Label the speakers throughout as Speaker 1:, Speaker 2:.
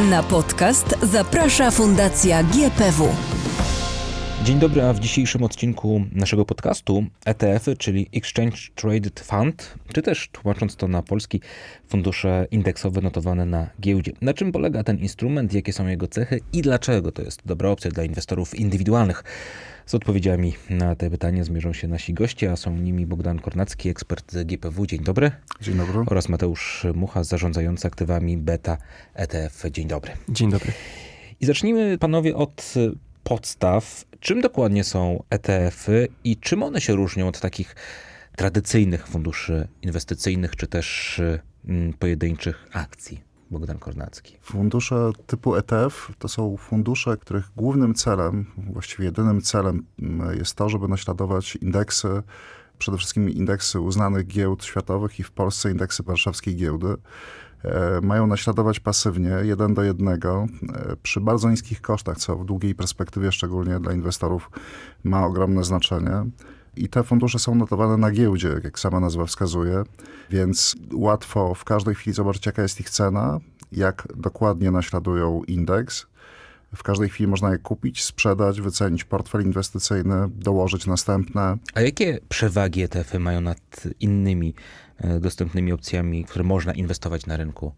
Speaker 1: Na podcast zaprasza Fundacja GPW.
Speaker 2: Dzień dobry, a w dzisiejszym odcinku naszego podcastu ETF-y, czyli Exchange Traded Fund, czy też tłumacząc to na polski, fundusze indeksowe notowane na giełdzie. Na czym polega ten instrument, jakie są jego cechy i dlaczego to jest dobra opcja dla inwestorów indywidualnych? Z odpowiedziami na te pytania zmierzą się nasi goście, a są nimi Bogdan Kornacki, ekspert GPW. Dzień dobry.
Speaker 3: Dzień dobry.
Speaker 2: Oraz Mateusz Mucha, zarządzający aktywami Beta ETF. Dzień dobry.
Speaker 4: Dzień dobry.
Speaker 2: I zacznijmy panowie od podstaw. Czym dokładnie są ETF-y i czym one się różnią od takich tradycyjnych funduszy inwestycyjnych czy też mm, pojedynczych akcji? Bogdan Kornacki.
Speaker 3: Fundusze typu ETF to są fundusze, których głównym celem, właściwie jedynym celem mm, jest to, żeby naśladować indeksy, przede wszystkim indeksy uznanych giełd światowych i w Polsce indeksy warszawskiej giełdy. E, mają naśladować pasywnie, jeden do jednego, e, przy bardzo niskich kosztach, co w długiej perspektywie, szczególnie dla inwestorów, ma ogromne znaczenie. I te fundusze są notowane na giełdzie, jak sama nazwa wskazuje, więc łatwo w każdej chwili zobaczyć, jaka jest ich cena, jak dokładnie naśladują indeks. W każdej chwili można je kupić, sprzedać, wycenić portfel inwestycyjny, dołożyć następne.
Speaker 2: A jakie przewagi ETF-y mają nad innymi e, dostępnymi opcjami, które można inwestować na rynku?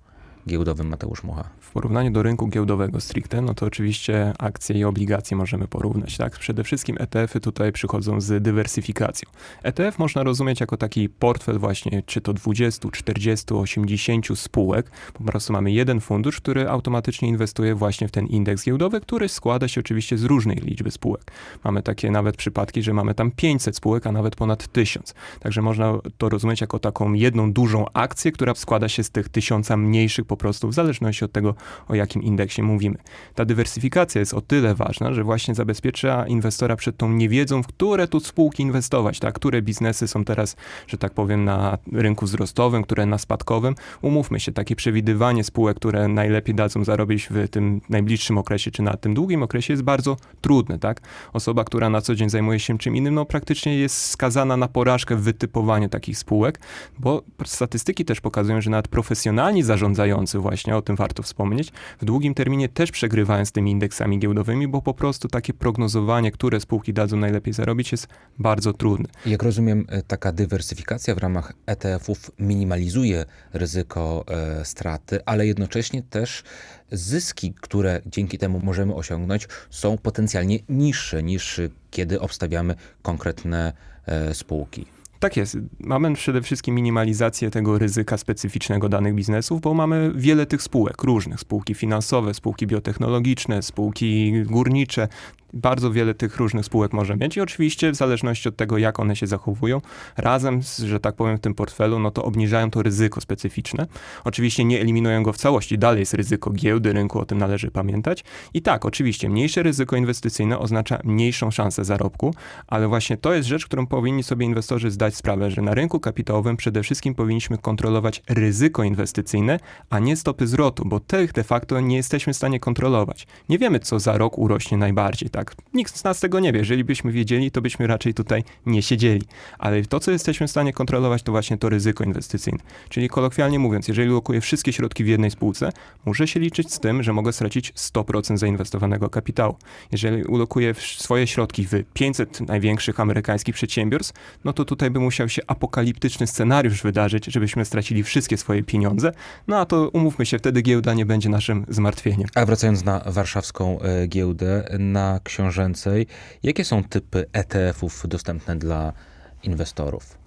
Speaker 2: Giełdowym Mateusz Mucha.
Speaker 4: W porównaniu do rynku giełdowego stricte, no to oczywiście akcje i obligacje możemy porównać. Tak? Przede wszystkim ETF-y tutaj przychodzą z dywersyfikacją. ETF można rozumieć jako taki portfel właśnie czy to 20, 40, 80 spółek. Po prostu mamy jeden fundusz, który automatycznie inwestuje właśnie w ten indeks giełdowy, który składa się oczywiście z różnej liczby spółek. Mamy takie nawet przypadki, że mamy tam 500 spółek, a nawet ponad 1000. Także można to rozumieć jako taką jedną dużą akcję, która składa się z tych tysiąca mniejszych po prostu w zależności od tego, o jakim indeksie mówimy. Ta dywersyfikacja jest o tyle ważna, że właśnie zabezpiecza inwestora przed tą niewiedzą, w które tu spółki inwestować, tak? które biznesy są teraz, że tak powiem, na rynku wzrostowym, które na spadkowym. Umówmy się, takie przewidywanie spółek, które najlepiej dadzą zarobić w tym najbliższym okresie, czy na tym długim okresie jest bardzo trudne, tak? Osoba, która na co dzień zajmuje się czym innym, no praktycznie jest skazana na porażkę w wytypowaniu takich spółek, bo statystyki też pokazują, że nawet profesjonalni zarządzający właśnie, o tym warto wspomnieć, w długim terminie też przegrywają z tymi indeksami giełdowymi, bo po prostu takie prognozowanie, które spółki dadzą najlepiej zarobić jest bardzo trudne.
Speaker 2: Jak rozumiem, e, taka dywersyfikacja w ramach ETF-ów minimalizuje ryzyko e, straty, ale jednocześnie też zyski, które dzięki temu możemy osiągnąć, są potencjalnie niższe niż kiedy obstawiamy konkretne e, spółki.
Speaker 4: Tak jest. Mamy przede wszystkim minimalizację tego ryzyka specyficznego danych biznesów, bo mamy wiele tych spółek różnych. Spółki finansowe, spółki biotechnologiczne, spółki górnicze, bardzo wiele tych różnych spółek może mieć i oczywiście w zależności od tego, jak one się zachowują, razem, z, że tak powiem, w tym portfelu, no to obniżają to ryzyko specyficzne. Oczywiście nie eliminują go w całości, dalej jest ryzyko giełdy, rynku, o tym należy pamiętać. I tak, oczywiście, mniejsze ryzyko inwestycyjne oznacza mniejszą szansę zarobku, ale właśnie to jest rzecz, którą powinni sobie inwestorzy zdać sprawę, że na rynku kapitałowym przede wszystkim powinniśmy kontrolować ryzyko inwestycyjne, a nie stopy zwrotu, bo tych de facto nie jesteśmy w stanie kontrolować. Nie wiemy, co za rok urośnie najbardziej, tak? Nikt z nas tego nie wie. Jeżeli byśmy wiedzieli, to byśmy raczej tutaj nie siedzieli. Ale to, co jesteśmy w stanie kontrolować, to właśnie to ryzyko inwestycyjne. Czyli kolokwialnie mówiąc, jeżeli lokuję wszystkie środki w jednej spółce, muszę się liczyć z tym, że mogę stracić 100% zainwestowanego kapitału. Jeżeli ulokuję swoje środki w 500 największych amerykańskich przedsiębiorstw, no to tutaj by musiał się apokaliptyczny scenariusz wydarzyć, żebyśmy stracili wszystkie swoje pieniądze. No a to umówmy się, wtedy giełda nie będzie naszym zmartwieniem.
Speaker 2: A wracając na warszawską e, giełdę, na książęcej. Jakie są typy ETF-ów dostępne dla inwestorów?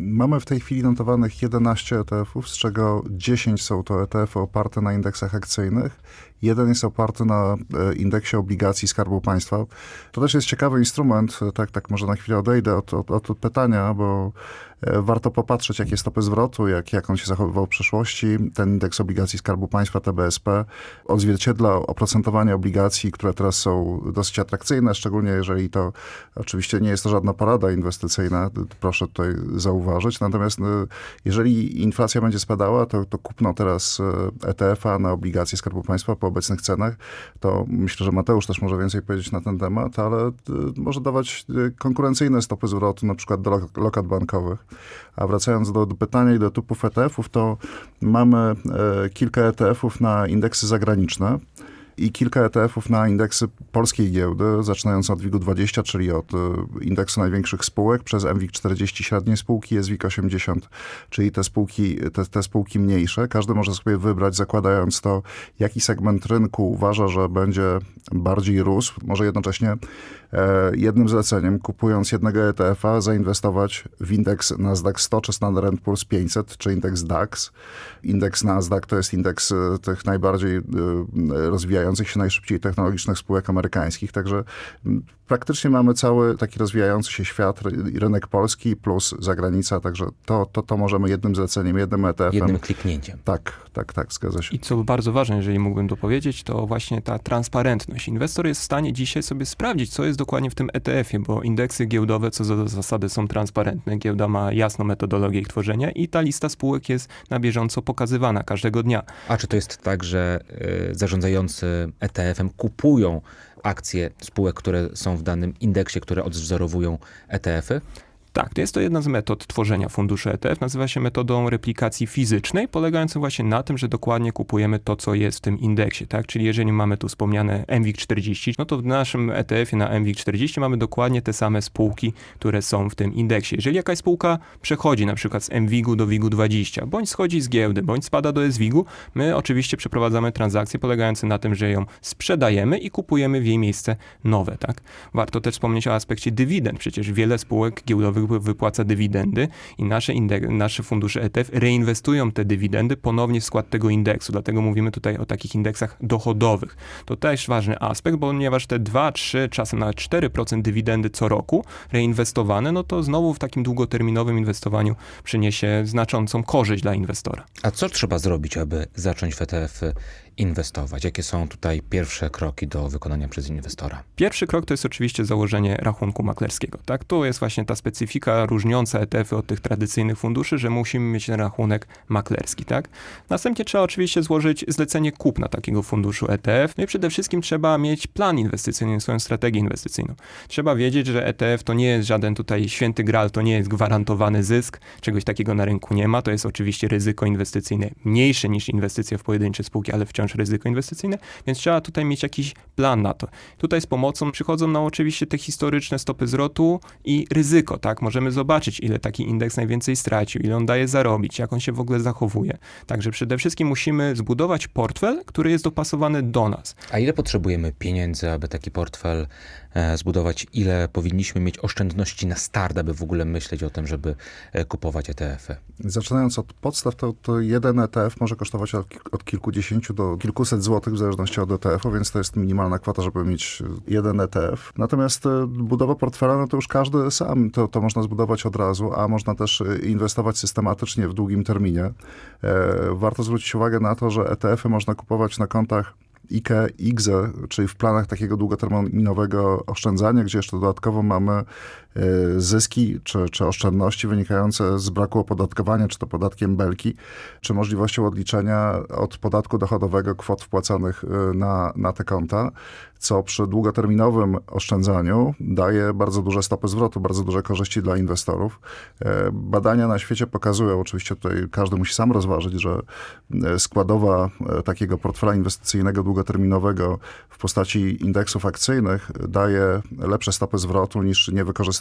Speaker 3: Mamy w tej chwili notowanych 11 ETF-ów, z czego 10 są to ETF-y oparte na indeksach akcyjnych. Jeden jest oparty na e, indeksie obligacji Skarbu Państwa. To też jest ciekawy instrument, tak, tak może na chwilę odejdę od, od, od pytania, bo e, warto popatrzeć, jakie stopy zwrotu, jak, jak on się zachowywał w przeszłości. Ten indeks obligacji Skarbu Państwa, TBSP, odzwierciedla oprocentowanie obligacji, które teraz są dosyć atrakcyjne, szczególnie jeżeli to oczywiście nie jest to żadna porada inwestycyjna. Proszę tutaj zauważyć. Natomiast e, jeżeli inflacja będzie spadała, to, to kupno teraz e, ETF-a na obligacje Skarbu Państwa po obecnych cenach, to myślę, że Mateusz też może więcej powiedzieć na ten temat, ale e, może dawać e, konkurencyjne stopy zwrotu, na przykład do lok- lokat bankowych. A wracając do, do pytania i do typów ETF-ów, to mamy e, kilka ETF-ów na indeksy zagraniczne i kilka ETF-ów na indeksy polskiej giełdy, zaczynając od WIG-20, czyli od e, indeksu największych spółek, przez MWIG-40 średnie spółki, SWIG-80, czyli te spółki, te, te spółki mniejsze. Każdy może sobie wybrać, zakładając to, jaki segment rynku uważa, że będzie bardziej rósł. Może jednocześnie e, jednym zleceniem, kupując jednego ETF-a, zainwestować w indeks Nasdaq 100 czy Standard Poor's 500, czy indeks DAX. Indeks Nasdaq to jest indeks e, tych najbardziej e, rozwijających się, najszybciej technologicznych spółek amerykańskich. Także m, praktycznie mamy cały taki rozwijający się świat, ry- rynek polski plus zagranica, także to, to, to możemy jednym zleceniem, jednym ETF-em.
Speaker 2: Jednym kliknięciem.
Speaker 3: Tak, tak, tak, zgadza się.
Speaker 4: I co bardzo ważne, jeżeli mógłbym dopowiedzieć, to właśnie ta transparentność. Inwestor jest w stanie dzisiaj sobie sprawdzić, co jest dokładnie w tym ETF-ie, bo indeksy giełdowe co do zasady są transparentne. Giełda ma jasną metodologię ich tworzenia i ta lista spółek jest na bieżąco pokazywana każdego dnia.
Speaker 2: A czy to jest tak, że y, zarządzający ETF-em kupują akcje spółek, które są w danym indeksie, które odwzorowują ETF-y?
Speaker 4: Tak, to jest to jedna z metod tworzenia funduszy ETF. Nazywa się metodą replikacji fizycznej, polegającą właśnie na tym, że dokładnie kupujemy to, co jest w tym indeksie. Tak? Czyli jeżeli mamy tu wspomniane MWIG40, no to w naszym ETF-ie na MWIG40 mamy dokładnie te same spółki, które są w tym indeksie. Jeżeli jakaś spółka przechodzi na przykład z MWIG-u do WIG-20, bądź schodzi z giełdy, bądź spada do SWIG-u, my oczywiście przeprowadzamy transakcje polegające na tym, że ją sprzedajemy i kupujemy w jej miejsce nowe. Tak? Warto też wspomnieć o aspekcie dywidend. Przecież wiele spółek giełdowych wy- wypłaca dywidendy i nasze, nasze fundusze ETF reinwestują te dywidendy ponownie w skład tego indeksu. Dlatego mówimy tutaj o takich indeksach dochodowych. To też ważny aspekt, ponieważ te 2, 3, czasem nawet 4% dywidendy co roku reinwestowane, no to znowu w takim długoterminowym inwestowaniu przyniesie znaczącą korzyść dla inwestora.
Speaker 2: A co trzeba zrobić, aby zacząć w ETF-y inwestować? Jakie są tutaj pierwsze kroki do wykonania przez inwestora?
Speaker 4: Pierwszy krok to jest oczywiście założenie rachunku maklerskiego. Tak? Tu jest właśnie ta specyfika różniąca ETF-y od tych tradycyjnych funduszy, że musimy mieć ten rachunek maklerski. Tak? Następnie trzeba oczywiście złożyć zlecenie kupna takiego funduszu ETF. No i przede wszystkim trzeba mieć plan inwestycyjny, swoją strategię inwestycyjną. Trzeba wiedzieć, że ETF to nie jest żaden tutaj święty gral, to nie jest gwarantowany zysk. Czegoś takiego na rynku nie ma. To jest oczywiście ryzyko inwestycyjne mniejsze niż inwestycja w pojedyncze spółki, ale wciąż ryzyko inwestycyjne, więc trzeba tutaj mieć jakiś plan na to. Tutaj z pomocą przychodzą nam oczywiście te historyczne stopy zwrotu i ryzyko, tak? Możemy zobaczyć, ile taki indeks najwięcej stracił, ile on daje zarobić, jak on się w ogóle zachowuje. Także przede wszystkim musimy zbudować portfel, który jest dopasowany do nas.
Speaker 2: A ile potrzebujemy pieniędzy, aby taki portfel zbudować? Ile powinniśmy mieć oszczędności na start, aby w ogóle myśleć o tym, żeby e, kupować ETF-y?
Speaker 3: Zaczynając od podstaw, to, to jeden ETF może kosztować od, kil- od kilkudziesięciu do kilkuset złotych, w zależności od ETF-u, więc to jest minimalna kwota, żeby mieć jeden ETF. Natomiast e, budowa portfela, no to już każdy sam to, to można zbudować od razu, a można też e, inwestować systematycznie w długim terminie. E, warto zwrócić uwagę na to, że ETF-y można kupować na kontach IKE, IGZE, czyli w planach takiego długoterminowego oszczędzania, gdzie jeszcze dodatkowo mamy zyski czy, czy oszczędności wynikające z braku opodatkowania, czy to podatkiem belki, czy możliwością odliczenia od podatku dochodowego kwot wpłacanych e, na, na te konta, co przy długoterminowym oszczędzaniu daje bardzo duże stopy zwrotu, bardzo duże korzyści dla inwestorów. E, Badania na świecie pokazują, oczywiście tutaj każdy musi sam rozważyć, że e, składowa e, takiego portfela inwestycyjnego długoterminowego w postaci indeksów akcyjnych daje lepsze stopy zwrotu niż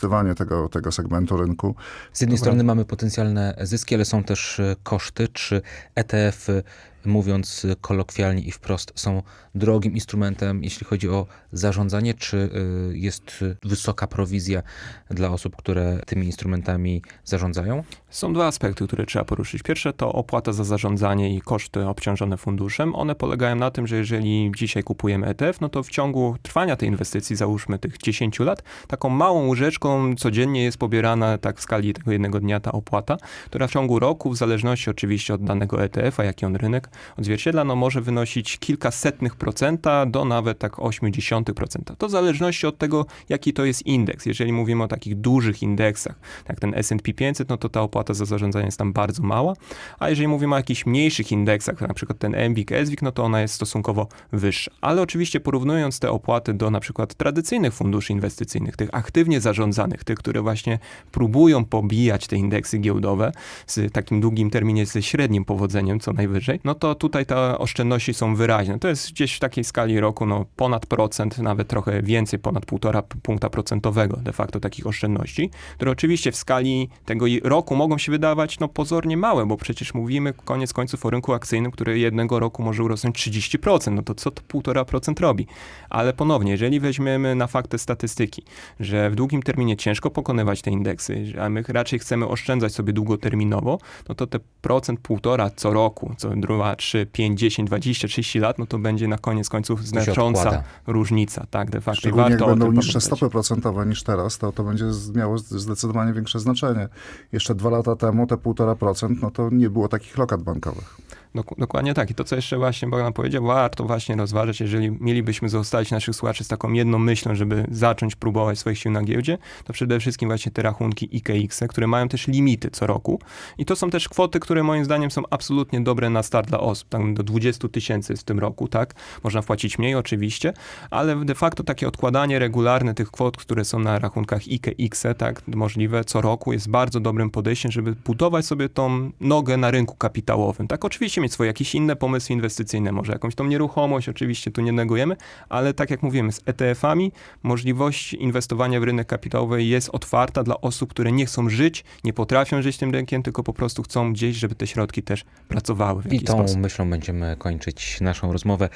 Speaker 3: niewykorzystywanie tego, tego segmentu rynku.
Speaker 2: Z jednej strony mamy potencjalne zyski, ale są też e, koszty. Czy ETF-y, mówiąc kolokwialnie i wprost, są drogim instrumentem, jeśli chodzi o zarządzanie? Czy e, jest wysoka prowizja dla osób, które tymi instrumentami zarządzają?
Speaker 4: Są dwa aspekty, które trzeba poruszyć. Pierwsze to opłata za zarządzanie i koszty obciążone funduszem. One polegają na tym, że jeżeli dzisiaj kupujemy ETF, no to w ciągu trwania tej inwestycji, załóżmy tych 10 lat, taką małą łyżeczką codziennie jest pobierana tak w skali tego jednego dnia ta opłata, która w ciągu roku, w zależności oczywiście od danego ETF-a, jaki on rynek, odzwierciedla, no może wynosić kilka setnych procenta do nawet tak 0,8%. To w zależności od tego, jaki to jest indeks. Jeżeli mówimy o takich dużych indeksach, jak ten S&P 500, no to ta opłata za zarządzanie jest tam bardzo mała, a jeżeli mówimy o jakichś mniejszych indeksach, na przykład ten MWIG, SWIG, no to ona jest stosunkowo wyższa. Ale oczywiście porównując te opłaty do na przykład tradycyjnych funduszy inwestycyjnych, tych aktywnie zarządzanych, tych, które właśnie próbują pobijać te indeksy giełdowe z takim długim terminie, ze średnim powodzeniem co najwyżej, no to tutaj te oszczędności są wyraźne. To jest gdzieś w takiej skali roku no ponad procent, nawet trochę więcej, ponad półtora punkta procentowego de facto takich oszczędności, które oczywiście w skali tego roku mogą się wydawać no pozornie małe, bo przecież mówimy koniec końców o rynku akcyjnym, który jednego roku może urosnąć 30%, no to co to 1,5% robi? Ale ponownie, jeżeli weźmiemy na fakt te statystyki, że w długim terminie ciężko pokonywać te indeksy, a my raczej chcemy oszczędzać sobie długoterminowo, no to te procent półtora co roku, co dwa, trzy, pięć, dziesięć, dwadzieścia, trzydzieści lat, no to będzie na koniec końców znacząca różnica, tak, de facto.
Speaker 3: Szczególnie jak
Speaker 4: warto o
Speaker 3: będą niższe stopy procentowe niż teraz, to to będzie miało zdecydowanie większe znaczenie. Jeszcze dwa lata temu te 1,5%, no to nie było takich lokat bankowych.
Speaker 4: Dok- dokładnie tak. I to, co jeszcze właśnie Bogdan powiedział, warto właśnie rozważyć, jeżeli mielibyśmy zostawić naszych słuchaczy z taką jedną myślą, żeby zacząć próbować swoich sił na giełdzie, to przede wszystkim właśnie te rachunki IKX, które mają też limity co roku. I to są też kwoty, które moim zdaniem są absolutnie dobre na start dla osób. Tam do 20 tysięcy w tym roku, tak? Można wpłacić mniej oczywiście, ale de facto takie odkładanie regularne tych kwot, które są na rachunkach IKX, tak, możliwe co roku jest bardzo dobrym podejściem, żeby budować sobie tą nogę na rynku kapitałowym. Tak, oczywiście mieć swoje jakieś inne pomysły inwestycyjne, może jakąś tą nieruchomość, oczywiście tu nie negujemy, ale tak jak mówimy, z ETF-ami możliwość inwestowania w rynek kapitałowy jest otwarta dla osób, które nie chcą żyć, nie potrafią żyć tym rynkiem, tylko po prostu chcą gdzieś, żeby te środki też pracowały w
Speaker 2: I
Speaker 4: jakiś
Speaker 2: tą myślą będziemy kończyć naszą rozmowę.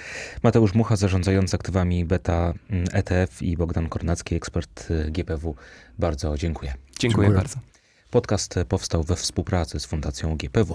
Speaker 2: Mateusz Mucha, zarządzający aktywami Beta mm, ETF i Bogdan Kornacki, ekspert y, GPW. Bardzo dziękuję.
Speaker 4: Dziękuję
Speaker 3: Dziękuję.
Speaker 4: bardzo.
Speaker 2: Podcast powstał we współpracy z Fundacją GPW.